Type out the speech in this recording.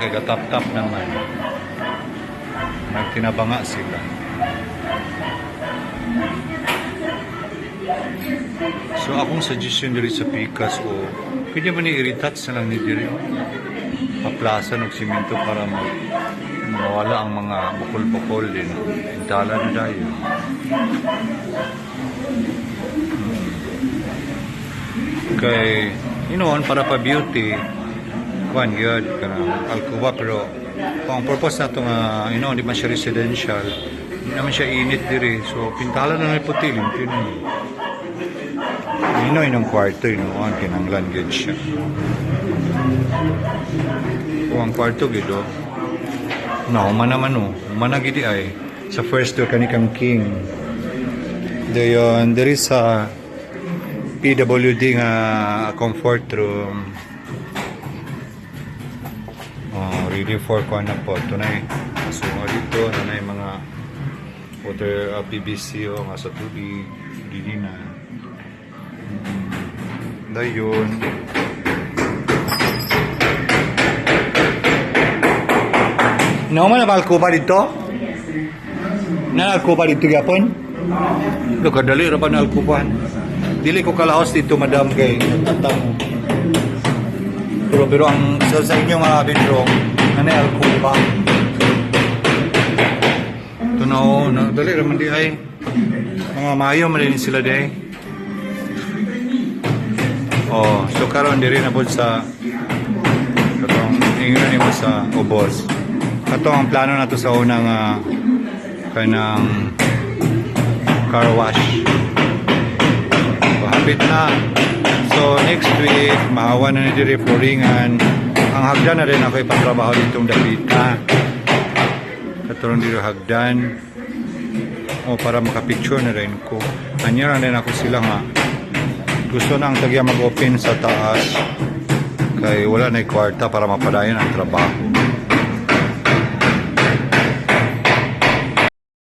Kaya katap-tap naman. Nagtinabanga sila. So akong suggestion diri sa Pikas o pwede ba ni i-retouch na lang ni diri? Paplasan og simento para mag mawala ang mga bukol-bukol din. Intala na dahil. Kay, you know, para pa beauty, kuan gyud kana alcoba pero kung ang purpose na ito nga you know di man siya residential naman siya init diri. So pintala na lang puti limpyo na know inong kwarto ang kinanglan gyud siya. O ang kwarto gyud oh na humana naman oh. Humana gidi ay. Sa first door kani kang king. Dayon there is a PWD nga comfort room Oh, ready for kuan na po. Tunay, sungo dito, tunay mga water uh, PVC o nga sa tubig, dili na. Mm. Dayon. Naman na balkuba dito? Na alkuba dito gyapon? Lo kadali ra na alkuban? Dili ko kalaos dito madam kay tatang pero pero ang sa, sa inyo mga bedroom, ano yung alkuba? Ito na o, na, dali raman di ay. Mga mayo malini sila di ay. Oh, so karon diri na po sa katong ingon mo sa ubos. Kato ang plano nato sa unang uh, kanang car wash. So, hapit na. So next week, maawa na ni Dire Floringan. Ang hagdan na rin ako ipatrabaho ditong Davita. Katurong dito hagdan. O para makapicture na rin ko. Anya na rin ako sila nga. Gusto na ang tagya mag-open sa taas. Kay wala na kwarta para mapadayon ang trabaho.